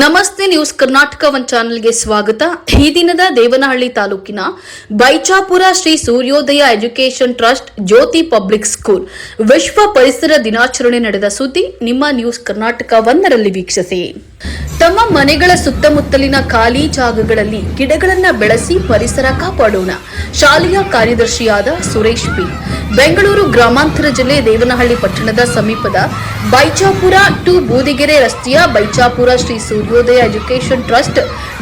ನಮಸ್ತೆ news Karnataka one ಚಾನೆಲ್ಗೆ ಸ್ವಾಗತ. ಈ ದಿನದ ದೇವನಹಳ್ಳಿ ತಾಲೂಕಿನ Baichapura Shri Suryodaya education trust Jyothi public school ವಿಶ್ವ ಪರಿಸರ ದಿನಾಚರಣೆ ನಡೆದ ಸುದ್ದಿ ನಿಮ್ಮ ನ್ಯೂಸ್ ಕರ್ನಾಟಕ ಒಂದರಲ್ಲಿ ವೀಕ್ಷಿಸಿ. ತಮ್ಮ ಮನೆಗಳ ಸುತ್ತಮುತ್ತಲಿನ ಖಾಲಿ ಜಾಗಗಳಲ್ಲಿ ಗಿಡಗಳನ್ನ ಬೆಳೆಸಿ ಪರಿಸರ ಕಾಪಾಡೋಣ. ಶಾಲೆಯ ಕಾರ್ಯದರ್ಶಿಯಾದ ಸುರೇಶ್ ಪಿ. ಬೆಂಗಳೂರು ಗ್ರಾಮಾಂತರ ಜಿಲ್ಲೆ ದೇವನಹಳ್ಳಿ ಪಟ್ಟಣದ ಸಮೀಪದ ಬೈಚಾಪುರ ಟು ಬೂದಿಗೆರೆ ರಸ್ತೆಯ Baichapura Shri Suryodaya education trust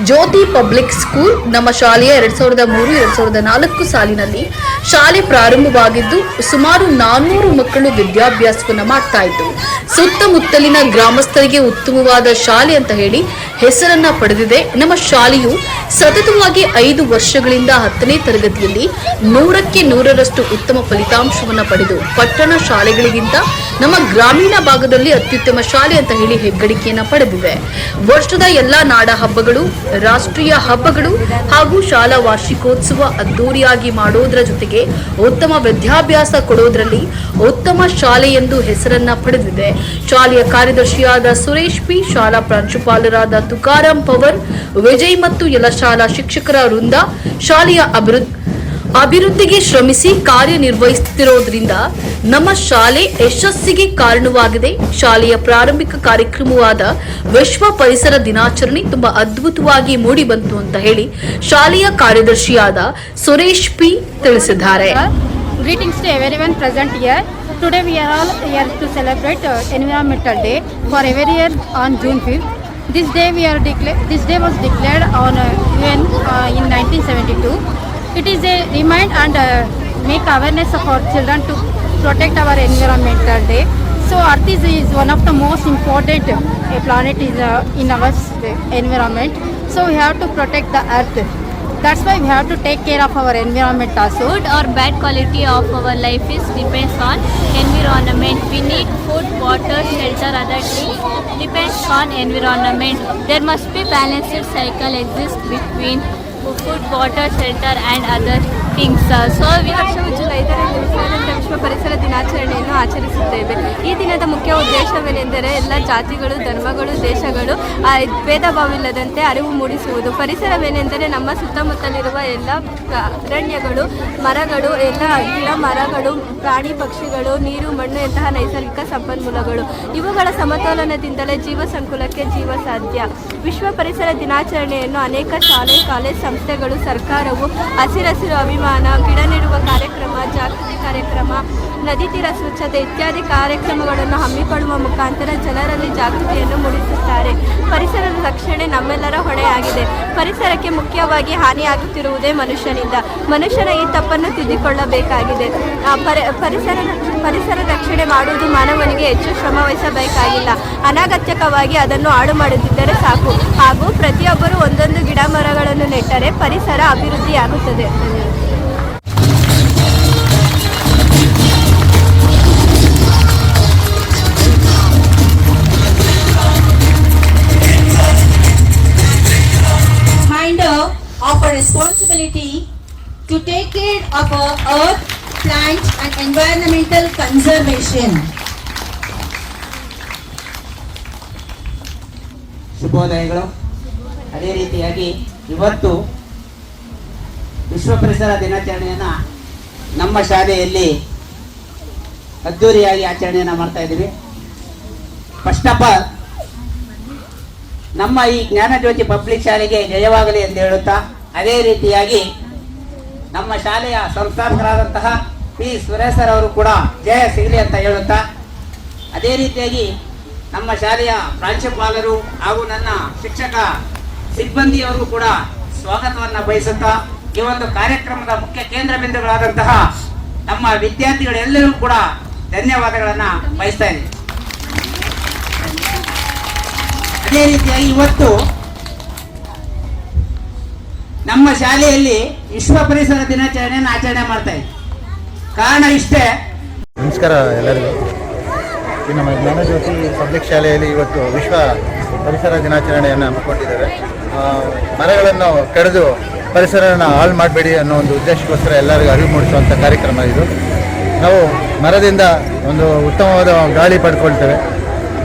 Jyothi public school ನಮ್ಮ ಶಾಲೆಯ ಎರಡ್ ಸಾವಿರದ ಮೂರು, ಎರಡ್ ಸಾವಿರದ ನಾಲ್ಕು ಸಾಲಿನಲ್ಲಿ ಶಾಲೆ ಪ್ರಾರಂಭವಾಗಿದ್ದು ಸುಮಾರು ನಾನ್ನೂರು ಮಕ್ಕಳು ವಿದ್ಯಾಭ್ಯಾಸವನ್ನು ಮಾಡ್ತಾ ಇದ್ದು ಸುತ್ತಮುತ್ತಲಿನ ಗ್ರಾಮಸ್ಥರಿಗೆ ಉತ್ತಮವಾದ ಶಾಲೆ ಅಂತ ಹೇಳಿ ಹೆಸರನ್ನ ಪಡೆದಿದೆ. ನಮ್ಮ ಶಾಲೆಯು ಸತತವಾಗಿ ಐದು ವರ್ಷಗಳಿಂದ ಹತ್ತನೇ ತರಗತಿಯಲ್ಲಿ ನೂರಕ್ಕೆ ನೂರರಷ್ಟು ಉತ್ತಮ ಫಲಿತಾಂಶವನ್ನು ಪಡೆದು ಪಟ್ಟಣ ಶಾಲೆಗಳಿಗಿಂತ ನಮ್ಮ ಗ್ರಾಮೀಣ ಭಾಗದಲ್ಲಿ ಅತ್ಯುತ್ತಮ ಶಾಲೆ ಅಂತ ಹೇಳಿ ಹೆಗ್ಗಳಿಕೆಯನ್ನು ಪಡೆದಿದೆ. ವರ್ಷದ ಎಲ್ಲಾ ನಾಡ ಹಬ್ಬಗಳು, ರಾಷ್ಟ್ರೀಯ ಹಬ್ಬಗಳು ಹಾಗೂ ಶಾಲಾ ವಾರ್ಷಿಕೋತ್ಸವ ಅದ್ದೂರಿಯಾಗಿ ಮಾಡೋದ್ರ ಜೊತೆಗೆ ಉತ್ತಮ ವಿದ್ಯಾಭ್ಯಾಸ ಕೊಡೋದ್ರಲ್ಲಿ ಉತ್ತಮ ಶಾಲೆ ಎಂದು ಹೆಸರನ್ನ ಪಡೆದಿದೆ. ಶಾಲೆಯ ಕಾರ್ಯದರ್ಶಿಯಾದ ಸುರೇಶ್ ಪಿ, ಶಾಲಾ ಪ್ರಾಂಶುಪಾಲರಾದ ತುಕಾರಾಂ ಪವರ್, ವಿಜಯ್ ಮತ್ತು ಎಲ್ಲ ಶಾಲಾ ಶಿಕ್ಷಕರ ವೃಂದ, ಶಾಲೆಯ ಅಭಿವೃದ್ಧಿ ಅಭಿವೃದ್ಧಿಗೆ ಶ್ರಮಿಸಿ ಕಾರ್ಯ ಕಾರ್ಯನಿರ್ವಹಿಸುತ್ತಿರುವುದರಿಂದ ನಮ್ಮ ಶಾಲೆ ಯಶಸ್ಸಿಗೆ ಕಾರಣವಾಗಿದೆ. ಶಾಲೆಯ ಪ್ರಾರಂಭಿಕ ಕಾರ್ಯಕ್ರಮವಾದ ವಿಶ್ವ ಪರಿಸರ ದಿನಾಚರಣೆ ತುಂಬಾ ಅದ್ಭುತವಾಗಿ ಮೂಡಿಬಂತು ಅಂತ ಹೇಳಿ ಶಾಲೆಯ ಕಾರ್ಯದರ್ಶಿಯಾದ ಸುರೇಶ್ ಪಿ ತಿಳಿಸಿದ್ದಾರೆ. Greetings to everyone present here today we are all here to celebrate environmental day for every year on June fifth this day we are declare this day was declared on U N in nineteen seventy two It is a remind and uh, make awareness of our children to protect our environmental day. So Earth is, is one of the most important uh, planet is uh, in our s- environment. So we have to protect the Earth. That's why we have to take care of our environment also. good or bad quality of our life is depends on environment we need food water shelter other things depends on environment there must be balanced cycle exist between food water shelter and other things so so ಉಜ್ವಲ July ವಿಶ್ವ ಪರಿಸರ ದಿನಾಚರಣೆಯನ್ನು ಆಚರಿಸುತ್ತೇವೆ. ಈ ದಿನದ ಮುಖ್ಯ ಉದ್ದೇಶವೇನೆಂದರೆ ಎಲ್ಲ ಜಾತಿಗಳು, ಧರ್ಮಗಳು, ದೇಶಗಳು ಭೇದ ಭಾವವಿಲ್ಲದಂತೆ ಅರಿವು ಮೂಡಿಸುವುದು. ಪರಿಸರವೇನೆಂದರೆ ನಮ್ಮ ಸುತ್ತಮುತ್ತಲಿರುವ ಎಲ್ಲ ಅರಣ್ಯಗಳು, ಮರಗಳು, ಎಲ್ಲ ಗಿಡ ಮರಗಳು, ಪ್ರಾಣಿ ಪಕ್ಷಿಗಳು, ನೀರು, ಮಣ್ಣು ಇಂತಹ ನೈಸರ್ಗಿಕ ಸಂಪನ್ಮೂಲಗಳು. ಇವುಗಳ ಸಮತೋಲನದಿಂದಲೇ ಜೀವ ಸಂಕುಲಕ್ಕೆ ಜೀವ ಸಾಧ್ಯ. ವಿಶ್ವ ಪರಿಸರ ದಿನಾಚರಣೆಯನ್ನು ಅನೇಕ ಶಾಲೆ, ಕಾಲೇಜ್ ಸಂಸ್ಥೆಗಳು, ಸರ್ಕಾರವು ಹಸಿರಸಿರು ಅಭಿಮಾನ ಗಿಡ ನೆಡುವ ಕಾರ್ಯಕ್ರಮ ಜಾಗೃತಿ ಕಾರ್ಯಕ್ರಮ ನದಿ ತೀರ ಸ್ವಚ್ಛತೆ ಇತ್ಯಾದಿ ಕಾರ್ಯಕ್ರಮಗಳನ್ನು ಹಮ್ಮಿಕೊಳ್ಳುವ ಮುಖಾಂತರ ಜನರಲ್ಲಿ ಜಾಗೃತಿಯನ್ನು ಮೂಡಿಸುತ್ತಾರೆ. ಪರಿಸರದ ರಕ್ಷಣೆ ನಮ್ಮೆಲ್ಲರ ಹೊಣೆಯಾಗಿದೆ. ಪರಿಸರಕ್ಕೆ ಮುಖ್ಯವಾಗಿ ಹಾನಿಯಾಗುತ್ತಿರುವುದೇ ಮನುಷ್ಯನಿಂದ. ಮನುಷ್ಯನ ಈ ತಪ್ಪನ್ನು ತಿದ್ದಿಕೊಳ್ಳಬೇಕಾಗಿದೆ. ಪರಿ, ಪರಿಸರ ಪರಿಸರ ರಕ್ಷಣೆ ಮಾಡುವುದು ಮಾನವನಿಗೆ ಹೆಚ್ಚು ಶ್ರಮ ವಹಿಸಬೇಕಾಗಿಲ್ಲ. ಅನಗತ್ಯಕವಾಗಿ ಅದನ್ನು ಹಾಳು ಮಾಡುತ್ತಿದ್ದರೆ ಸಾಕು. ಹಾಗೂ ಪ್ರತಿಯೊಬ್ಬರು ಒಂದೊಂದು ಗಿಡ ಮರಗಳನ್ನು ನೆಟ್ಟರೆ ಪರಿಸರ ಅಭಿವೃದ್ಧಿಯಾಗುತ್ತದೆ. Responsibility to take care of our earth, plant and environmental conservation. ಶುಭೋದಯಗಳು ಅದೇ ರೀತಿಯಾಗಿ ಇವತ್ತು ವಿಶ್ವ ಪರಿಸರ ದಿನಾಚರಣೆಯನ್ನು ನಮ್ಮ ಶಾಲೆಯಲ್ಲಿ ಅದ್ದೂರಿಯಾಗಿ ಆಚರಣೆಯನ್ನು ಮಾಡ್ತಾ ಇದ್ದೀವಿ ಫಸ್ಟ್ ಆಫ್ ಆಲ್ ನಮ್ಮ ಈ ಜ್ಞಾನಜ್ಯೋತಿ ಪಬ್ಲಿಕ್ ಶಾಲೆಗೆ ಜಯವಾಗಲಿ ಎಂದು ಹೇಳುತ್ತಾ ಅದೇ ರೀತಿಯಾಗಿ ನಮ್ಮ ಶಾಲೆಯ ಸಂಸ್ಥಾಪಕರಾದಂತಹ ಪಿ ಸುರೇಶರ್ ಅವರು ಕೂಡ ಜಯ ಸಿಗಲಿ ಅಂತ ಹೇಳುತ್ತಾ, ಅದೇ ರೀತಿಯಾಗಿ ನಮ್ಮ ಶಾಲೆಯ ಪ್ರಾಂಶುಪಾಲರು ಹಾಗೂ ನನ್ನ ಶಿಕ್ಷಕ ಸಿಬ್ಬಂದಿಯವರು ಕೂಡ ಸ್ವಾಗತವನ್ನು ಬಯಸುತ್ತಾ, ಈ ಒಂದು ಕಾರ್ಯಕ್ರಮದ ಮುಖ್ಯ ಕೇಂದ್ರ ಬಿಂದುಗಳಾದಂತಹ ನಮ್ಮ ವಿದ್ಯಾರ್ಥಿಗಳೆಲ್ಲರೂ ಕೂಡ ಧನ್ಯವಾದಗಳನ್ನು ಬಯಸ್ತಾ ಇದ್ದೀನಿ. ಅದೇ ರೀತಿಯಾಗಿ ಇವತ್ತು ನಮ್ಮ ಶಾಲೆಯಲ್ಲಿ ವಿಶ್ವ ಪರಿಸರ ದಿನಾಚರಣೆಯನ್ನು ಆಚರಣೆ ಮಾಡ್ತಾ ಇದ್ದೀವಿ ಕಾರಣ ಇಷ್ಟೇ. ನಮಸ್ಕಾರ ಎಲ್ಲರಿಗೂ. ಈ ನಮ್ಮ ಜ್ಞಾನಜ್ಯೋತಿ ಪಬ್ಲಿಕ್ ಶಾಲೆಯಲ್ಲಿ ಇವತ್ತು ವಿಶ್ವ ಪರಿಸರ ದಿನಾಚರಣೆಯನ್ನು ಹಮ್ಮಿಕೊಂಡಿದ್ದೇವೆ. ಮರಗಳನ್ನು ಕಡಿದು ಪರಿಸರನ ಹಾಳು ಮಾಡಬೇಡಿ ಅನ್ನೋ ಒಂದು ಉದ್ದೇಶಕ್ಕೋಸ್ಕರ ಎಲ್ಲರಿಗೂ ಅರಿವು ಮೂಡಿಸುವಂಥ ಕಾರ್ಯಕ್ರಮ ಇದು. ನಾವು ಮರದಿಂದ ಒಂದು ಉತ್ತಮವಾದ ಗಾಳಿ ಪಡ್ಕೊಳ್ತೇವೆ.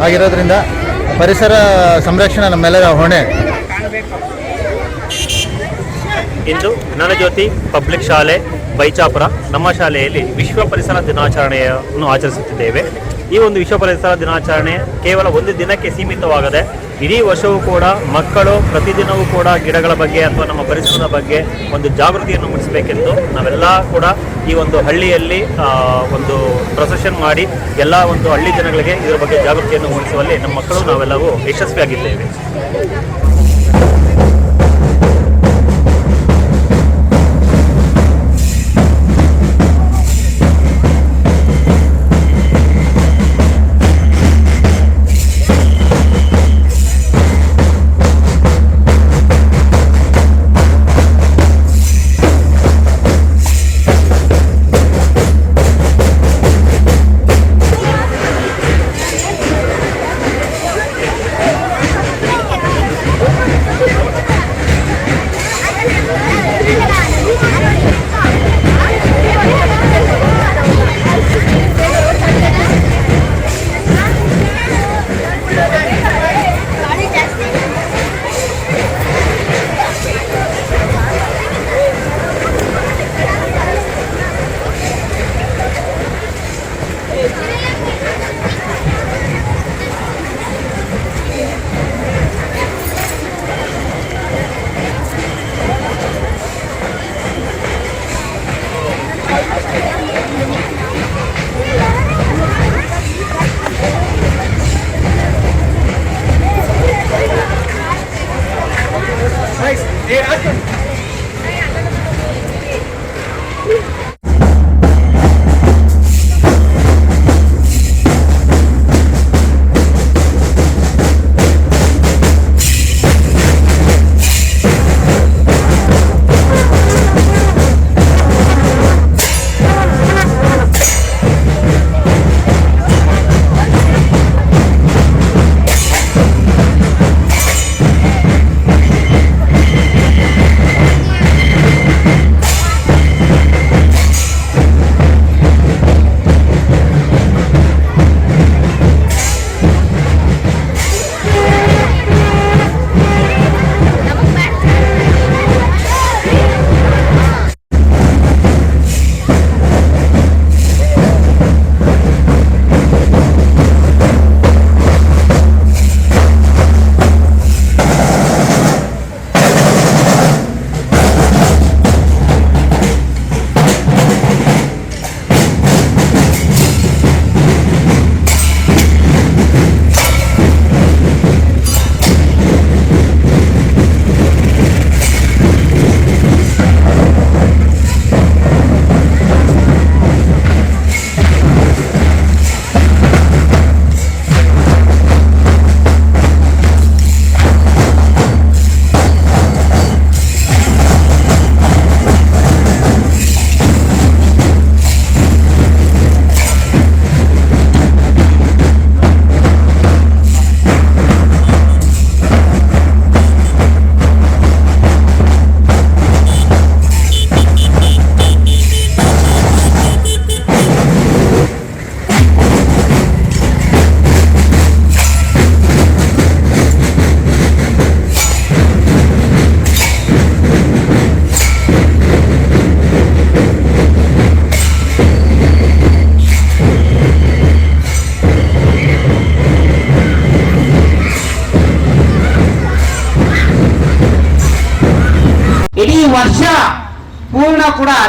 ಹಾಗಿರೋದ್ರಿಂದ ಪರಿಸರ ಸಂರಕ್ಷಣೆ ನಮ್ಮೆಲ್ಲರ ಹೊಣೆ. ಇಂದು ಜ್ಞಾನಜ್ಯೋತಿ ಪಬ್ಲಿಕ್ ಶಾಲೆ, ಬೈಚಾಪುರ, ನಮ್ಮ ಶಾಲೆಯಲ್ಲಿ ವಿಶ್ವ ಪರಿಸರ ದಿನಾಚರಣೆಯನ್ನು ಆಚರಿಸುತ್ತಿದ್ದೇವೆ. ಈ ಒಂದು ವಿಶ್ವ ಪರಿಸರ ದಿನಾಚರಣೆ ಕೇವಲ ಒಂದು ದಿನಕ್ಕೆ ಸೀಮಿತವಾಗದೆ, ಇಡೀ ವರ್ಷವೂ ಕೂಡ ಮಕ್ಕಳು ಪ್ರತಿದಿನವೂ ಕೂಡ ಗಿಡಗಳ ಬಗ್ಗೆ ಅಥವಾ ನಮ್ಮ ಪರಿಸರದ ಬಗ್ಗೆ ಒಂದು ಜಾಗೃತಿಯನ್ನು ಮೂಡಿಸಬೇಕೆಂದು ನಾವೆಲ್ಲ ಕೂಡ ಈ ಒಂದು ಹಳ್ಳಿಯಲ್ಲಿ ಒಂದು ಪ್ರೊಸೆಷನ್ ಮಾಡಿ ಎಲ್ಲ ಒಂದು ಹಳ್ಳಿ ಜನಗಳಿಗೆ ಇದರ ಬಗ್ಗೆ ಜಾಗೃತಿಯನ್ನು ಮೂಡಿಸುವಲ್ಲಿ ನಮ್ಮ ಮಕ್ಕಳು ನಾವೆಲ್ಲವೂ ಯಶಸ್ವಿಯಾಗಿದ್ದೇವೆ.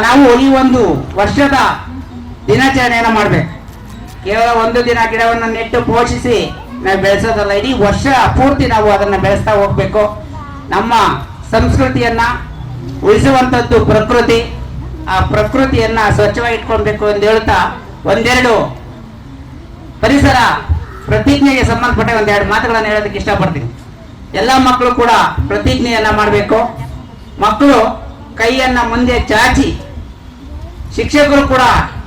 ನಾವು ಈ ಒಂದು ವರ್ಷದ ದಿನಾಚರಣೆಯನ್ನು ಮಾಡಬೇಕು. ಕೇವಲ ಒಂದು ದಿನ ಗಿಡವನ್ನು ನೆಟ್ಟು ಪೋಷಿಸಿ ನಾವು ಬೆಳೆಸೋದಲ್ಲ, ಇಡೀ ವರ್ಷ ಪೂರ್ತಿ ನಾವು ಅದನ್ನು ಬೆಳೆಸ್ತಾ ಹೋಗ್ಬೇಕು. ನಮ್ಮ ಸಂಸ್ಕೃತಿಯನ್ನ ಉಳಿಸುವಂಥದ್ದು ಪ್ರಕೃತಿ. ಆ ಪ್ರಕೃತಿಯನ್ನ ಸ್ವಚ್ಛವಾಗಿ ಇಟ್ಕೊಳ್ಬೇಕು ಎಂದು ಹೇಳ್ತಾ ಒಂದೆರಡು ಪರಿಸರ ಪ್ರತಿಜ್ಞೆಗೆ ಸಂಬಂಧಪಟ್ಟ ಒಂದೆರಡು ಮಾತುಗಳನ್ನು ಹೇಳೋದಕ್ಕೆ ಇಷ್ಟಪಡ್ತೀನಿ. ಎಲ್ಲ ಮಕ್ಕಳು ಕೂಡ ಪ್ರತಿಜ್ಞೆಯನ್ನ ಮಾಡಬೇಕು. ಮಕ್ಕಳು ಕೈಯನ್ನ ಮುಂದೆ ಚಾಚಿ ಶಿಕ್ಷಕರು ಕೂಡ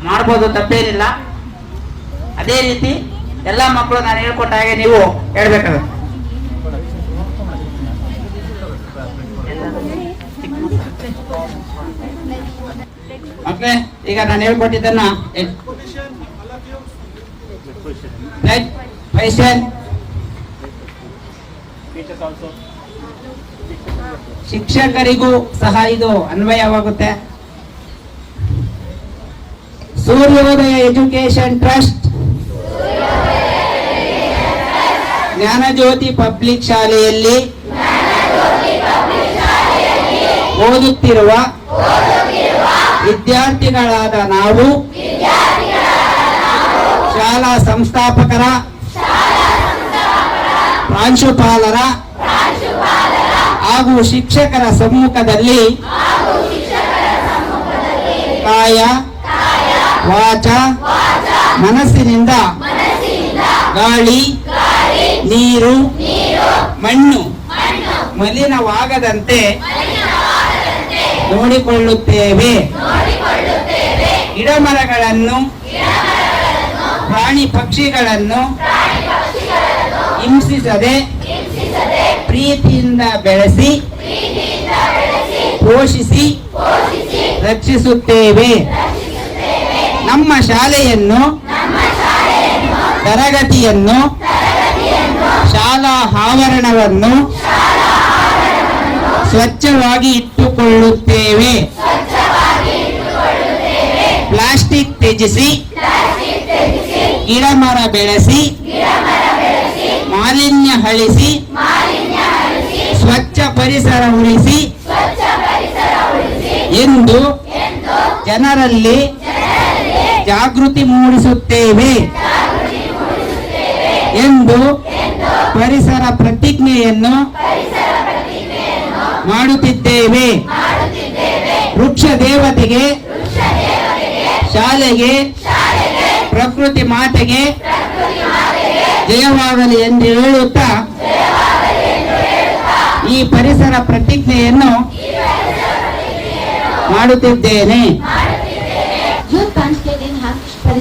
ಮಾಡ್ಬೋದು, ತಪ್ಪೇನಿಲ್ಲ. ಅದೇ ರೀತಿ ಎಲ್ಲ ಮಕ್ಕಳು ನಾನು ಹೇಳ್ಕೊಟ್ಟ ಹಾಗೆ ನೀವು ಹೇಳ್ಬೇಕಾಗುತ್ತೆ. ಮಕ್ಕಳೇ, ಈಗ ನಾನು ಹೇಳ್ಕೊಟ್ಟಿದ್ದನ್ನ ಶಿಕ್ಷಕರಿಗೂ ಸಹ ಇದು ಅನ್ವಯವಾಗುತ್ತೆ. ಸೂರ್ಯೋದಯ ಎಜುಕೇಶನ್ ಟ್ರಸ್ಟ್ ಜ್ಞಾನಜ್ಯೋತಿ ಪಬ್ಲಿಕ್ ಶಾಲೆಯಲ್ಲಿ. ಓದುತ್ತಿರುವ ವಿದ್ಯಾರ್ಥಿಗಳಾದ ನಾವು. ಶಾಲಾ ಸಂಸ್ಥಾಪಕರ. ಪ್ರಾಂಶುಪಾಲರ. ಹಾಗೂ ಶಿಕ್ಷಕರ ಸಮ್ಮುಖದಲ್ಲಿ. ಕಾಯ ವಾಚ. ಮನಸ್ಸಿನಿಂದ ಗಾಳಿ, ನೀರು, ಮಣ್ಣು ಮಲಿನವಾಗದಂತೆ ನೋಡಿಕೊಳ್ಳುತ್ತೇವೆ. ಗಿಡಮರಗಳನ್ನು, ಪ್ರಾಣಿ ಪಕ್ಷಿಗಳನ್ನು ಹಿಂಸಿಸದೆ ಪ್ರೀತಿಯಿಂದ ಬೆಳೆಸಿ ಪೋಷಿಸಿ ರಕ್ಷಿಸುತ್ತೇವೆ. ನಮ್ಮ ಶಾಲೆಯನ್ನು, ತರಗತಿಯನ್ನು, ಶಾಲಾ ಆವರಣವನ್ನು ಸ್ವಚ್ಛವಾಗಿ ಇಟ್ಟುಕೊಳ್ಳುತ್ತೇವೆ. ಪ್ಲಾಸ್ಟಿಕ್ ತ್ಯಜಿಸಿ ಗಿಡ ಮರ ಬೆಳೆಸಿ, ಮಾಲಿನ್ಯ ಅಳಿಸಿ, ಸ್ವಚ್ಛ ಪರಿಸರ ಉಳಿಸಿ ಎಂದು ಜನರಲ್ಲಿ ಜಾಗೃತಿ ಮೂಡಿಸುತ್ತೇವೆ. ಎಂದು ಪರಿಸರ ಪ್ರತಿಜ್ಞೆಯನ್ನು ಮಾಡುತ್ತಿದ್ದೇವೆ. ವೃಕ್ಷ ದೇವತೆಗೆ, ಶಾಲೆಗೆ, ಪ್ರಕೃತಿ ಮಾತೆಗೆ ಜಯವಾಗಲಿ ಎಂದು ಹೇಳುತ್ತಾ, ಈ ಪರಿಸರ ಪ್ರತಿಜ್ಞೆಯನ್ನು ಮಾಡುತ್ತಿದ್ದೇನೆ.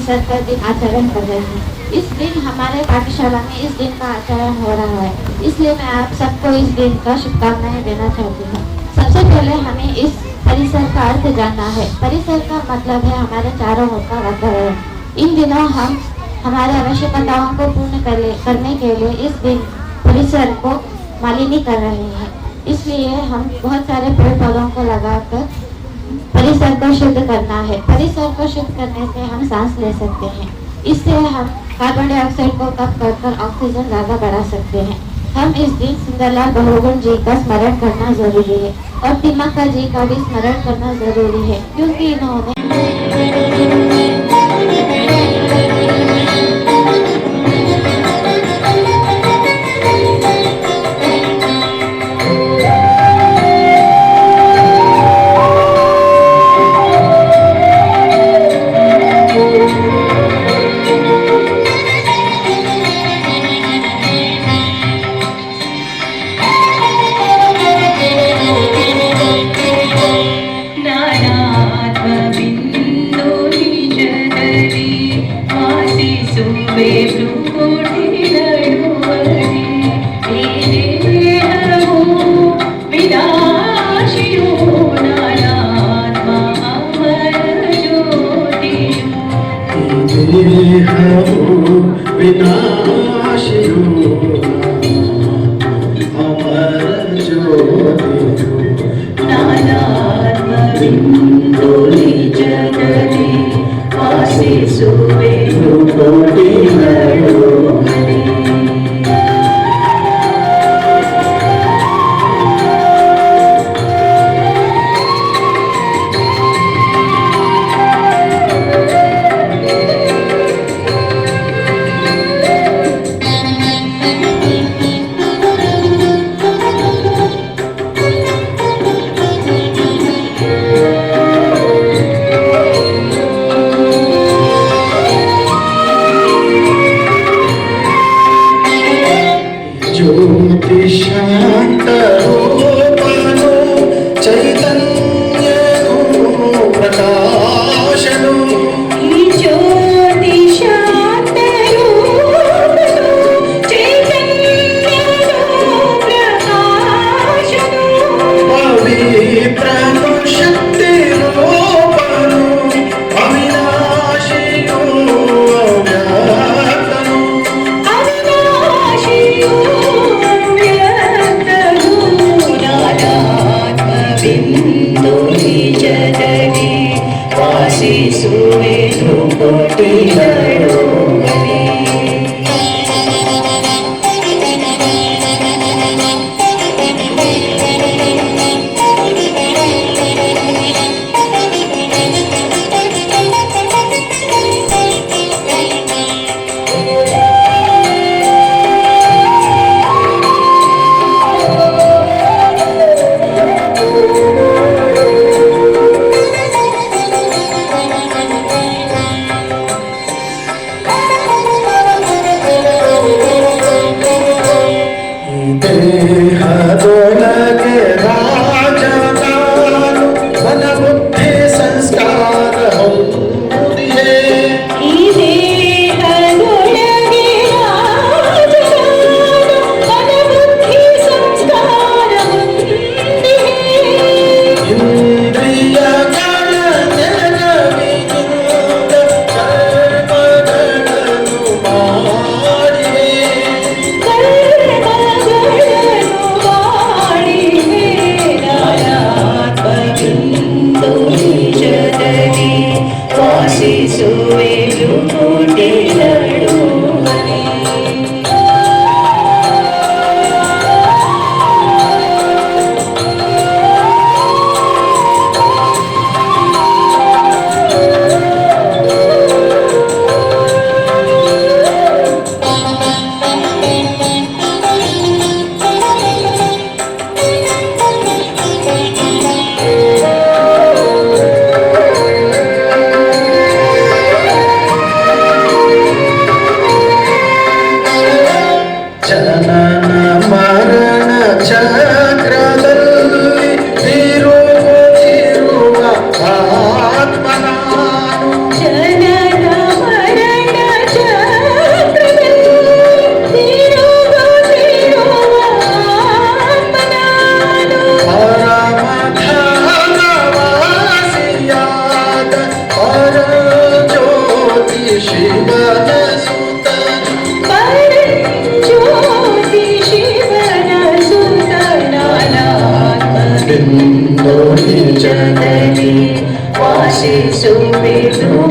परिसर का दिन आचरण कर रहे हैं। इस दिन हमारे पाठशाला में इस दिन का आचरण हो रहा है। इसलिए मैं आप सबको इस दिन का शुभकामनाएँ देना चाहती हूँ। सबसे पहले हमें इस परिसर का अर्थ जानना है। परिसर का मतलब है हमारे चारों ओर का वातावरण। इन दिनों हम हमारे आवश्यकताओं को पूर्ण करने के लिए इस दिन परिसर को मालिनी कर रहे हैं। इसलिए हम बहुत सारे पेड़ पौधों को लगाकर परिसर को शुद्ध करना है। परिसर को शुद्ध करने से हम सांस ले सकते हैं। इससे हम कार्बन डाइऑक्साइड को कम कर कर ऑक्सीजन ज़्यादा बढ़ा सकते हैं। हम इस दिन सुंदरलाल बहुगुण जी का स्मरण करना ज़रूरी है और तिमक्का जी का भी स्मरण करना ज़रूरी है, क्योंकि इन्होंने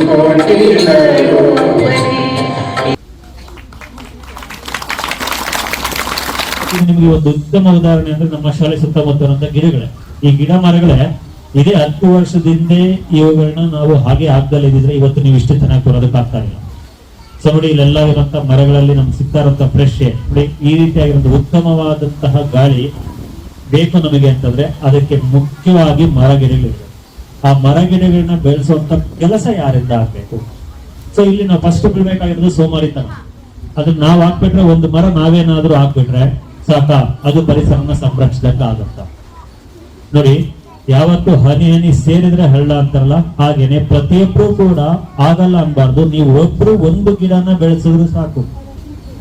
ಕೋಟಿಗಳು ನಿಮಗೆ ಒಂದು ಉತ್ತಮ ಉದಾಹರಣೆ ಅಂದ್ರೆ ನಮ್ಮ ಶಾಲೆ ಸುತ್ತಮುತ್ತ ಗಿಡಗಳೇ. ಈ ಗಿಡ ಮರಗಳೇ ಇದೇ ಹತ್ತು ವರ್ಷದಿಂದ ಇವುಗಳನ್ನ ನಾವು ಹಾಗೆ ಹಾಕ್ದಲ್ಲೇ ಇದ್ರೆ ಇವತ್ತು ನೀವು ಇಷ್ಟು ಚೆನ್ನಾಗಿ ಕೊಡೋದಕ್ಕೆ ಆಗ್ತಾ ಇಲ್ಲ. ಸೊ ನೋಡಿ, ಇಲ್ಲೆಲ್ಲ ಇರುವಂತ ಮರಗಳಲ್ಲಿ ನಮ್ಗೆ ಸಿಗ್ತಾ ಇರುವಂತ ಫ್ರೆಶ್ ನೋಡಿ, ಈ ರೀತಿಯಾಗಿರುವಂತಹ ಉತ್ತಮವಾದಂತಹ ಗಾಳಿ ಬೇಕು ನಮಗೆ ಅಂತಂದ್ರೆ ಅದಕ್ಕೆ ಮುಖ್ಯವಾಗಿ ಮರ ಗಿಡಗಳಿವೆ ಆ ಮರ ಗಿಡಗಳನ್ನ ಬೆಳೆಸುವಂತ ಕೆಲಸ ಯಾರಿಂದ ಆಗ್ಬೇಕು? ಸೊ ಇಲ್ಲಿ ನಾವು ಫಸ್ಟ್ ಬಿಡ್ಬೇಕಾಗಿರೋದು ಸೋಮಾರಿತನ. ಅದನ್ನ ನಾವ್ ಹಾಕ್ಬಿಟ್ರೆ ಒಂದು ಮರ ನಾವೇನಾದ್ರೂ ಹಾಕ್ಬಿಟ್ರೆ ಸಾಕ? ಅದು ಪರಿಸರನ ಸಂರಕ್ಷಿಸಕ್ಕೆ ಆಗತ್ತ ನೋಡಿ ಯಾವತ್ತು ಹನಿ ಹನಿ ಸೇರಿದ್ರೆ ಹಳ್ಳ ಅಂತಾರಲ್ಲ, ಹಾಗೇನೆ ಪ್ರತಿಯೊಬ್ರು ಕೂಡ ಆಗಲ್ಲ ಅನ್ಬಾರ್ದು. ನೀವು ಒಬ್ರು ಒಂದು ಗಿಡನ ಬೆಳೆಸಿದ್ರು ಸಾಕು.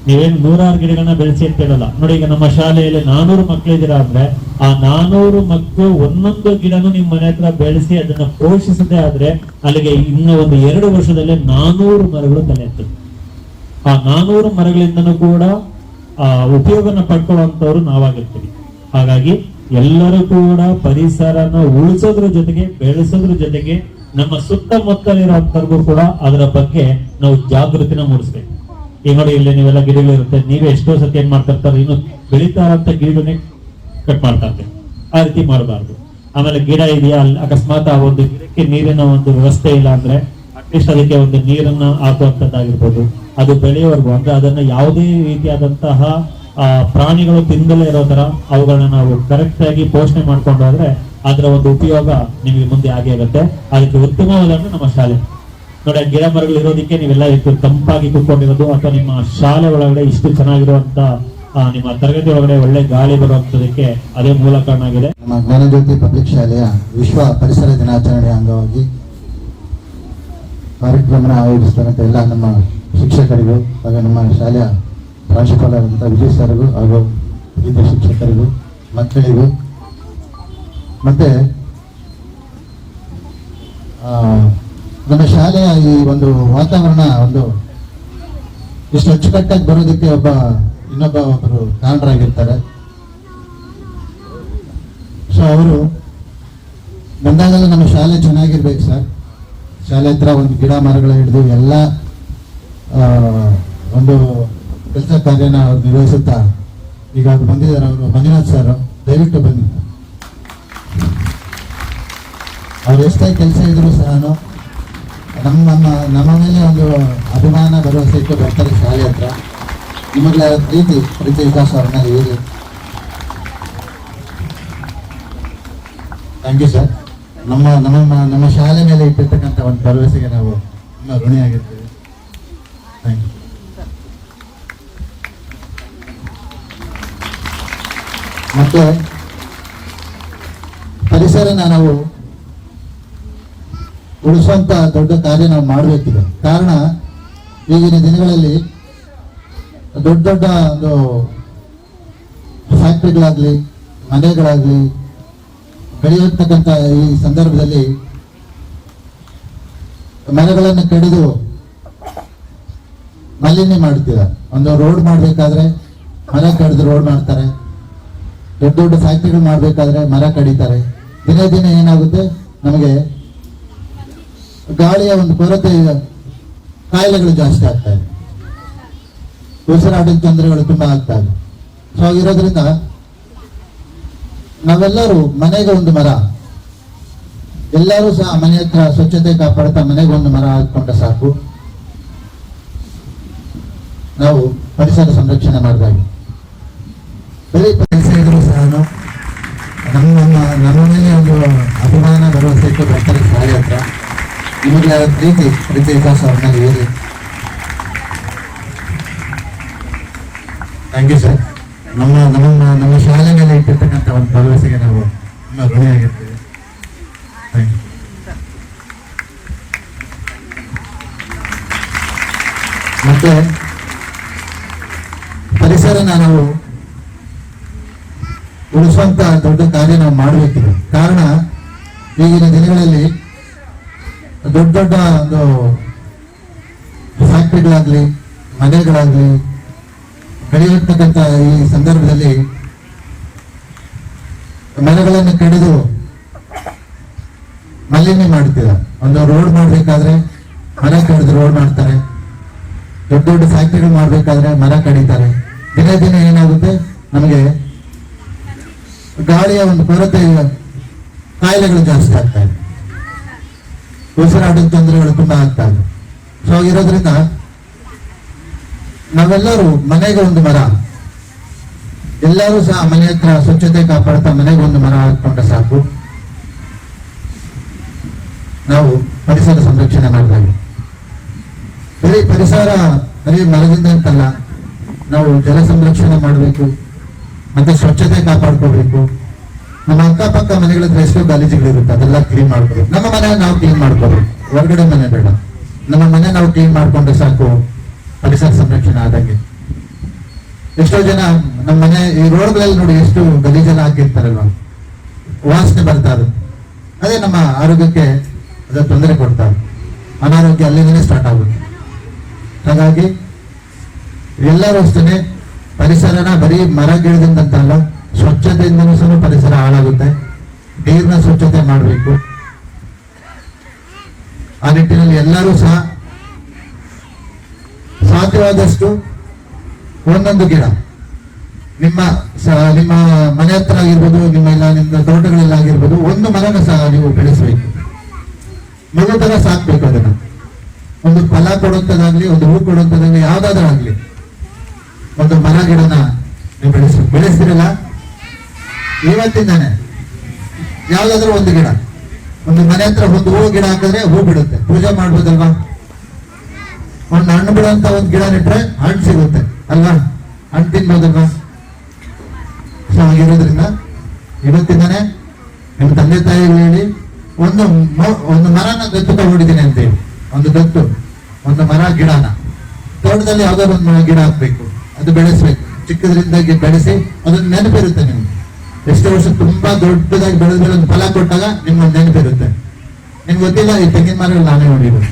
ನೀವೇನ್ ನೂರಾರು ಗಿಡಗಳನ್ನ ಬೆಳೆಸಿ ಅಂತ ಹೇಳಲ್ಲ. ನೋಡಿ, ಈಗ ನಮ್ಮ ಶಾಲೆಯಲ್ಲಿ ನಾನೂರು ಮಕ್ಕಳಿದ್ದೀರಾ ಅಂದ್ರೆ, ಆ ನಾನೂರು ಮಕ್ಕಳು ಒಂದೊಂದು ಗಿಡನು ನಿಮ್ ಮನೆ ಹತ್ರ ಬೆಳೆಸಿ ಅದನ್ನ ಪೋಷಿಸದೆ ಆದ್ರೆ ಅಲ್ಲಿಗೆ ಇನ್ನು ಒಂದು ಎರಡು ವರ್ಷದಲ್ಲಿ ನಾನೂರು ಮರಗಳು ತಲೆ ಎತ್ತುತ್ತೆ. ಆ ನಾನೂರು ಮರಗಳಿಂದನೂ ಕೂಡ, ಆ ಉಪಯೋಗನ ಪಡ್ಕೊಳ್ಳುವಂತವ್ರು ನಾವಾಗಿರ್ತೀವಿ. ಹಾಗಾಗಿ ಎಲ್ಲರೂ ಕೂಡ ಪರಿಸರನ ಉಳಿಸೋದ್ರ ಜೊತೆಗೆ, ಬೆಳೆಸೋದ್ರ ಜೊತೆಗೆ, ನಮ್ಮ ಸುತ್ತಮುತ್ತಲಿರೋಂಥವ್ರಿಗೂ ಕೂಡ ಅದರ ಬಗ್ಗೆ ನಾವು ಜಾಗೃತಿನ ಮೂಡಿಸ್ಬೇಕು. ಈಗ ನೋಡಿ ಇಲ್ಲಿ ನೀವೆಲ್ಲ ಗಿಡಗಳಿರುತ್ತೆ ನೀವೇ ಎಷ್ಟೋ ಸತಿ ಏನ್ ಮಾಡ್ತಾ ಇರ್ತಾರೆ, ಇನ್ನು ಬೆಳೀತಾ ಇರೋಂಥ ಕಟ್ ಮಾಡ್ತಾ ಆ ರೀತಿ ಮಾಡಬಾರ್ದು. ಆಮೇಲೆ ಗಿಡ ಇದೆಯಾ? ಅಲ್ಲಿ ಅಕಸ್ಮಾತ್ ಆ ಒಂದು ಗಿಡಕ್ಕೆ ನೀರಿನ ಒಂದು ವ್ಯವಸ್ಥೆ ಇಲ್ಲ ಅಂದ್ರೆ ಅಟ್ಲೀಸ್ಟ್ ಅದಕ್ಕೆ ಒಂದು ನೀರನ್ನ ಹಾಕುವಂತದ್ದಾಗಿರ್ಬೋದು. ಅದು ಬೆಳೆಯವರೆಗೂ ಅಂದ್ರೆ ಅದನ್ನ ಯಾವುದೇ ರೀತಿಯಾದಂತಹ ಪ್ರಾಣಿಗಳು ತಿಂದಲೇ ಇರೋ ತರ ಅವುಗಳನ್ನ ನಾವು ಕರೆಕ್ಟ್ ಆಗಿ ಪೋಷಣೆ ಮಾಡ್ಕೊಂಡು ಅದರ ಒಂದು ಉಪಯೋಗ ನಿಮಗೆ ಮುಂದೆ ಆಗೇ ಆಗುತ್ತೆ ಅದಕ್ಕೆ ಉತ್ತಮವಾದಂದ್ರೆ ನಮ್ಮ ಶಾಲೆ. ನೋಡಿ ಗಿಡ ಮರಗಳು ಇರೋದಕ್ಕೆ ನೀವೆಲ್ಲ ಇಷ್ಟು ತಂಪಾಗಿ ಕೂತ್ಕೊಂಡಿರೋದು ಅಥವಾ ನಿಮ್ಮ ಶಾಲೆ ಒಳಗಡೆ ಇಷ್ಟು ಚೆನ್ನಾಗಿರುವಂತ ನಿಮ್ಮ ತರಗತಿ ಒಳಗಡೆ ಒಳ್ಳೆ ಗಾಳಿ ಬರುವಂತದಕ್ಕೆ ಅದೇ ಮೂಲ ಕಾರಣ ಆಗಿದೆ. ನಮ್ಮ ಜ್ಞಾನಜ್ಯೋತಿ ಪಬ್ಲಿಕ್ ಶಾಲೆಯ ವಿಶ್ವ ಪರಿಸರ ದಿನಾಚರಣೆ ಅಂಗವಾಗಿ ಕಾರ್ಯಕ್ರಮನ ಅಂತ ಎಲ್ಲ ನಮ್ಮ ಶಿಕ್ಷಕರಿಗೂ ಹಾಗೆ ನಮ್ಮ ಶಾಲೆಯ ಪ್ರಾಂಶುಪಾಲರಾದಂಥ ವಿಜಯ್ ಸರ್ಗೂ ಹಾಗೂ ವಿವಿಧ ಶಿಕ್ಷಕರಿಗೂ, ಮಕ್ಕಳಿಗೂ, ಮತ್ತೆ ನಮ್ಮ ಶಾಲೆಯ ಈ ಒಂದು ವಾತಾವರಣ ಒಂದು ಇಷ್ಟು ಅಚ್ಚುಕಟ್ಟಾಗಿ ಬರೋದಕ್ಕೆ ಒಬ್ಬ ಇನ್ನೊಬ್ಬ ಒಬ್ಬರು ಕಾರಣರಾಗಿರ್ತಾರೆ. ಸೊ ಅವರು ಬಂದಾಗೆಲ್ಲ ನಮ್ಮ ಶಾಲೆ ಚೆನ್ನಾಗಿರ್ಬೇಕು ಸರ್. ಶಾಲೆ ಹತ್ರ ಒಂದು ಗಿಡ ಮರಗಳ ಹಿಡಿದು ಎಲ್ಲ ಒಂದು ಕೆಲಸ ಕಾರ್ಯನ ಅವ್ರು ನಿರ್ವಹಿಸುತ್ತಾ ಈಗ ಬಂದಿದ್ದಾರೆ ಅವರು. ಮಂಜುನಾಥ್ ಸರ್, ದಯವಿಟ್ಟು ಬನ್ನಿ. ಅವ್ರು ಎಷ್ಟೇ ಕೆಲಸ ಇದ್ರು ಸಹ ನಮ್ಮ ನಮ್ಮ ನಮ್ಮ ಮೇಲೆ ಒಂದು ಅಭಿಮಾನ, ಭರವಸೆ ಇಟ್ಟು ಬರ್ತಾರೆ ಶಾಲೆ ಹತ್ರ. ನಿಮಗೆ ಪ್ರೀತಿ ಪ್ರೀತಿ ವಿಕಾಸ ಅವ್ರನ್ನ ಹೇಳಿ ಥ್ಯಾಂಕ್ ಯು ಸರ್ ನಮ್ಮ ನಮ್ಮ ನಮ್ಮ ಶಾಲೆ ಮೇಲೆ ಇಟ್ಟಿರ್ತಕ್ಕಂಥ ಒಂದು ಭರವಸೆಗೆ ನಾವು ಇನ್ನೂ ಋಣಿಯಾಗಿರ್ತೀವಿ. ಥ್ಯಾಂಕ್ ಯು ಮತ್ತೆ ಪರಿಸರನ ನಾವು ಉಳಿಸುವಂತ ದೊಡ್ಡ ಕಾರ್ಯ ನಾವು ಮಾಡಬೇಕಿದೆ. ಕಾರಣ, ಈಗಿನ ದಿನಗಳಲ್ಲಿ ದೊಡ್ಡ ದೊಡ್ಡ ಒಂದು ಫ್ಯಾಕ್ಟ್ರಿಗಳಾಗ್ಲಿ ಮನೆಗಳಾಗ್ಲಿ ಬೆಳೆಯತಕ್ಕಂಥ ಈ ಸಂದರ್ಭದಲ್ಲಿ ಮರಗಳನ್ನು ಕಡಿದು ಮಾಲಿನ್ಯ ಮಾಡ್ತಿದ್ದಾರೆ ಒಂದು ರೋಡ್ ಮಾಡಬೇಕಾದ್ರೆ ಮನೆ ಕಡಿದು ರೋಡ್ ಮಾಡ್ತಾರೆ. ದೊಡ್ಡ ದೊಡ್ಡ ಫ್ಯಾಕ್ಟ್ರಿಗಳು ಮಾಡಬೇಕಾದ್ರೆ ಮರ ಕಡಿತಾರೆ. ದಿನೇ ದಿನ ಏನಾಗುತ್ತೆ? ನಮಗೆ ಗಾಳಿಯ ಒಂದು ಕೊರತೆ, ಕಾಯಿಲೆಗಳು ಜಾಸ್ತಿ ಆಗ್ತಾ ಇದೆ. ಉಸಿರಾಟದ ತೊಂದರೆಗಳು ತುಂಬಾ ಆಗ್ತಾ ಇದೆ. ಸೊ ಹಾಗಿರೋದ್ರಿಂದ ನಾವೆಲ್ಲರೂ ಮನೆಗೆ ಒಂದು ಮರ. ಎಲ್ಲರೂ ಸಹ ಮನೆ ಹತ್ರ ಸ್ವಚ್ಛತೆ ಕಾಪಾಡ್ತಾ ಮನೆಗೆ ಒಂದು ಮರ ಹಾಕೊಂಡ ಸಾಕು. ನಾವು ಪರಿಸರ ಸಂರಕ್ಷಣೆ ಮಾಡಿದಾಗ ಬರೀ ಸಹ ನಮ್ಮ ನಮ್ಮ ನಮ್ಮ ಮೇಲೆ ಒಂದು ಅಭಿಮಾನ ಭರವಸೆ ಇಟ್ಟು ಬರ್ತಾರೆ ಶಾಲೆ ಹತ್ರ ನಿಮಗೆಲ್ಲ ಪ್ರೀತಿ ಪ್ರೀತಿ ವಿಕಾಸ ಅವ್ರನ್ನ ಹೇಳಿ. ಥ್ಯಾಂಕ್ ಯು ಸರ್ ನಮ್ಮ ನಮ್ಮ ನಮ್ಮ ಶಾಲೆ ಮೇಲೆ ಇಟ್ಟಿರ್ತಕ್ಕಂಥ ಒಂದು ಭರವಸೆಗೆ ನಾವು ಇನ್ನೂ ಋಣಿಯಾಗಿರ್ತೀವಿ ಥ್ಯಾಂಕ್ ಯು ಮತ್ತೆ ಪರಿಸರನ ನಾವು ಉಳಿಸುವಂತ ದೊಡ್ಡ ಕಾರ್ಯ ನಾವು ಮಾಡಬೇಕಿದೆ ಕಾರಣ, ಈಗಿನ ದಿನಗಳಲ್ಲಿ ದೊಡ್ಡ ದೊಡ್ಡ ಒಂದು ಫ್ಯಾಕ್ಟ್ರಿಗಳಾಗಲಿ ಮನೆಗಳಾಗ್ಲಿ ಬೆಳೆಯತಕ್ಕಂಥ ಈ ಸಂದರ್ಭದಲ್ಲಿ ಮರಗಳನ್ನು ಕಡಿದು ಮಲಿನ ಮಾಡ್ತೀರ ಒಂದು ರೋಡ್ ಮಾಡಬೇಕಾದ್ರೆ ಮರ ಕಡಿದು ರೋಡ್ ಮಾಡ್ತಾರೆ. ದೊಡ್ಡ ದೊಡ್ಡ ಫ್ಯಾಕ್ಟ್ರಿಗಳು ಮಾಡಬೇಕಾದ್ರೆ ಮರ ಕಡಿತಾರೆ. ದಿನೇ ದಿನ ಏನಾಗುತ್ತೆ? ನಮಗೆ ಗಾಳಿಯ ಒಂದು ಕೊರತೆ ಕಾಯಿಲೆಗಳು ಜಾಸ್ತಿ ಆಗ್ತಾ ಇದೆ. ಉಸಿರಾಟದ ತೊಂದರೆಗಳು ತುಂಬಾ ಇದೆ. ಸೊ ಇರೋದ್ರಿಂದ ನಾವೆಲ್ಲರೂ ಮನೆಗೆ ಒಂದು ಮರ. ಎಲ್ಲರೂ ಸಹ ಮನೆ ಹತ್ರ ಸ್ವಚ್ಛತೆ ಕಾಪಾಡ್ತಾ ಮನೆಗೆ ಒಂದು ಮರ ಹಾಕೊಂಡ್ರೆ ಸಾಕು. ನಾವು ಪರಿಸರ ಸಂರಕ್ಷಣೆ ಮಾಡಿದಾಗ ಬರೀ ಪರಿಸರ ಬರೀ ಮರದಿಂದ ಅಂತಲ್ಲ, ನಾವು ಜಲ ಸಂರಕ್ಷಣೆ ಮಾಡಬೇಕು. ಮತ್ತೆ ಸ್ವಚ್ಛತೆ ಕಾಪಾಡ್ಕೋಬೇಕು. ನಮ್ಮ ಅಕ್ಕಪಕ್ಕ ಮನೆಗಳ ಎಷ್ಟು ಗಲೀಜುಗಳಿರುತ್ತೆ, ಅದೆಲ್ಲ ಕ್ಲೀನ್ ಮಾಡ್ಕೋಬೇಕು. ನಮ್ಮ ಮನೆ ನಾವು ಕ್ಲೀನ್ ಮಾಡ್ಕೋಬೇಕು. ಹೊರಗಡೆ ಮನೆ ಬೇಡ. ನಮ್ಮ ಮನೆ ನಾವು ಕ್ಲೀನ್ ಮಾಡ್ಕೊಂಡ್ರೆ ಸಾಕು. ಪರಿಸರ ಸಂರಕ್ಷಣೆ ಆದಂಗೆ. ಎಷ್ಟೋ ಜನ ನಮ್ಮ ಮನೆ ಈ ರೋಡ್ಗಳಲ್ಲಿ ನೋಡಿ ಎಷ್ಟು ಗಲೀಜೆಲ್ಲ ಹಾಕಿರ್ತಾರಲ್ವ? ವಾಸನೆ ಬರ್ತಾ ಅದು ಅದೇ ನಮ್ಮ ಆರೋಗ್ಯಕ್ಕೆ ಅದ ತೊಂದರೆ ಕೊಡ್ತಾರೆ ಅನಾರೋಗ್ಯ ಅಲ್ಲಿಂದನೇ ಸ್ಟಾರ್ಟ್ ಆಗುತ್ತೆ. ಹಾಗಾಗಿ ಎಲ್ಲರೂ ಅಷ್ಟೇ ಪರಿಸರನ ಬರೀ ಮರ ಗಿಡದಿಂದಂತಲ್ಲ, ಸ್ವಚ್ಛತೆಯಿಂದನೂ ಸಹ ಪರಿಸರ ಹಾಳಾಗುತ್ತೆ. ನೀರಿನ ಸ್ವಚ್ಛತೆ ಮಾಡಬೇಕು. ಆ ನಿಟ್ಟಿನಲ್ಲಿ ಎಲ್ಲರೂ ಸಹ ಸಾಧ್ಯವಾದಷ್ಟು ಒಂದೊಂದು ಗಿಡ. ನಿಮ್ಮ ನಿಮ್ಮ ಮನೆ ಹತ್ರ ಆಗಿರ್ಬೋದು, ನಿಮ್ಮ ಎಲ್ಲ ನಿಮ್ಮ ತೋಟಗಳಲ್ಲಾಗಿರ್ಬೋದು ಒಂದು ಮರನ ಸಹ ನೀವು ಬೆಳೆಸಬೇಕು. ಮಗು ತರ ಸಾಕ್ಬೇಕು ಅದನ್ನು. ಒಂದು ಫಲ ಕೊಡುವಂಥದ್ದಾಗ್ಲಿ ಒಂದು ಹೂ ಕೊಡುವಂಥದ್ದಾಗ್ಲಿ ಯಾವ್ದಾದ್ರೂ ಆಗ್ಲಿ. ಒಂದು ಮರ ಗಿಡನ ನೀವು ಬೆಳೆಸಿ ಬೆಳೆಸ್ತಿರಲ್ಲ? ಇವತ್ತಿಂದಾನೆ ಯಾವ್ದಾದ್ರು ಒಂದು ಗಿಡ. ಒಂದು ಮನೆ ಹತ್ರ ಒಂದು ಹೂ ಗಿಡ ಹಾಕಿದ್ರೆ ಹೂ ಬಿಡುತ್ತೆ. ಪೂಜೆ ಮಾಡ್ಬೋದಲ್ವಾ? ಒಂದು ಹಣ್ಣು ಬಿಡುವಂತ ಒಂದು ಗಿಡ ನೆಟ್ರೆ ಹಣ್ಣು ಸಿಗುತ್ತೆ, ಅಲ್ವಾ? ಹಣ್ಣು ತಿನ್ಬೋದಲ್ವಾ? ಸೊ, ಹಾಗಿರೋದ್ರಿಂದ ಇವತ್ತಿಂದಾನೆ ನಿಮ್ಮ ತಂದೆ ತಾಯಿಗಳು ಹೇಳಿ, ಒಂದು ಒಂದು ಮರನ ದತ್ತು ತಗೊಂಡಿದ್ದೀನಿ ಅಂತ ಹೇಳಿ ಒಂದು ದತ್ತು ಒಂದು ಮರ, ಗಿಡನ. ತೋಟದಲ್ಲಿ ಯಾವ್ದಾದ್ರು ಒಂದು ಗಿಡ ಹಾಕ್ಬೇಕು. ಅದು ಬೆಳೆಸ್ಬೇಕು. ಚಿಕ್ಕದ್ರಿಂದಾಗಿ ಬೆಳೆಸಿ ಅದನ್ನ ನೆನಪಿರುತ್ತೆ ನಿಮ್ಗೆ. ಎಷ್ಟೋ ವರ್ಷ ತುಂಬಾ ದೊಡ್ಡದಾಗಿ ಬೆಳೆದ್ರೆ ಒಂದು ಫಲ ಕೊಟ್ಟಾಗ ನಿಮ್ಗೊಂದು ನೆನಪಿರುತ್ತೆ ನಿಮ್ಗೆ ಗೊತ್ತಿಲ್ಲ, ಈ ತೆಂಗಿನ ಮರಗಳು ನಾನೇ ನೋಡಿರೋದು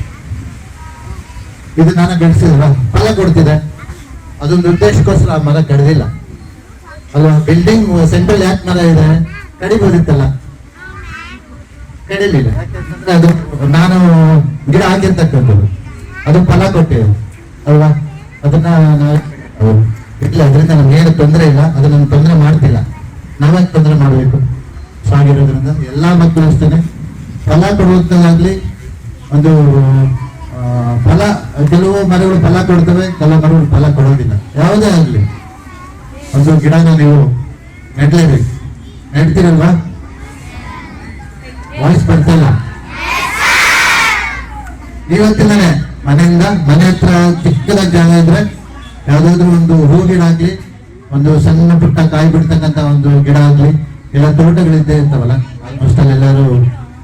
ಇದು ನಾನು ಬೆಳೆಸಿದ್ರ ಫಲ ಕೊಡ್ತಿದೆ. ಅದೊಂದು ಉದ್ದೇಶಕ್ಕೋಸ್ಕರ ಆ ಮರ ಕಡಿದಿಲ್ಲ. ಅಲ್ವಾ ಬಿಲ್ಡಿಂಗ್ ಸೆಂಟ್ರಲ್ ಯಾಕೆ ಮರ ಇದೆ? ಕಡಿಬೋದಿತ್ತಲ್ಲ. ಕಡಿಲಿಲ್ಲ. ಅದು ನಾನು ಗಿಡ ಹಾಕಿರ್ತಕ್ಕಂಥದ್ದು. ಅದು ಫಲ ಕೊಟ್ಟಿದೆ ಅಲ್ವಾ? ಅದನ್ನ ನಾವು. ಇಲ್ಲ, ಅದರಿಂದ ಏನು ತೊಂದರೆ ಇಲ್ಲ, ಅದು ನಮ್ಗೆ ತೊಂದರೆ ಮಾಡ್ತಿಲ್ಲ. ನಾವೇ ತೊಂದರೆ ಮಾಡಬೇಕು? ಸಾಗಿರೋದ್ರಿಂದ ಎಲ್ಲ ಮಕ್ಕಳು ಅಷ್ಟೇ ಫಲ ಕೊಡುವಂಥದ್ದಾಗ್ಲಿ ಒಂದು ಫಲ, ಕೆಲವು ಮರಗಳು ಫಲ ಕೊಡ್ತವೆ, ಕೆಲವು ಮರಗಳು ಫಲ ಕೊಡೋದಿಲ್ಲ. ಯಾವುದೇ ಆಗಲಿ. ಒಂದು ಗಿಡನ ನೀವು ನೆಡ್ಲೇಬೇಕು. ನೆಡ್ತೀರಲ್ವಾ? ವಾಯ್ಸ್ ಬರ್ತಿಲ್ಲ. ನೀವತ್ತಿಂದಾನೆ ಮನೆಯಿಂದ ಮನೆ ಹತ್ರ ಚಿಕ್ಕದಾಗಿ ಜಾಗ ಇದ್ರೆ ಯಾವ್ದಾದ್ರು ಒಂದು ಹೂ ಗಿಡ ಆಗಲಿ ಒಂದು ಸಣ್ಣ ಪುಟ್ಟ ಕಾಯಿ ಬಿಡ್ತಕ್ಕಂಥ ಒಂದು ಗಿಡ ಆಗಲಿ, ಎಲ್ಲ ತೋಟಗಳಿದ್ದೇ ಇರ್ತಾವಲ್ಲ ಆಲ್ಮೋಸ್ಟ್ ಅಲ್ಲಿ ಎಲ್ಲರೂ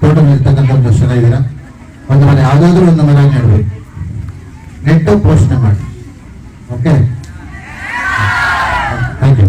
ತೋಟಗಳಿರ್ತಕ್ಕಂಥ ಒಂದು ಜನ ಇದ್ದೀರಾ? ಒಂದು ಮನೆ, ಯಾವುದಾದ್ರೂ ಒಂದು ಮನೆ ನೆಡಬೇಕು ನೆಟ್ಟು ಪೋಷಣೆ ಮಾಡಿ. Okay thank you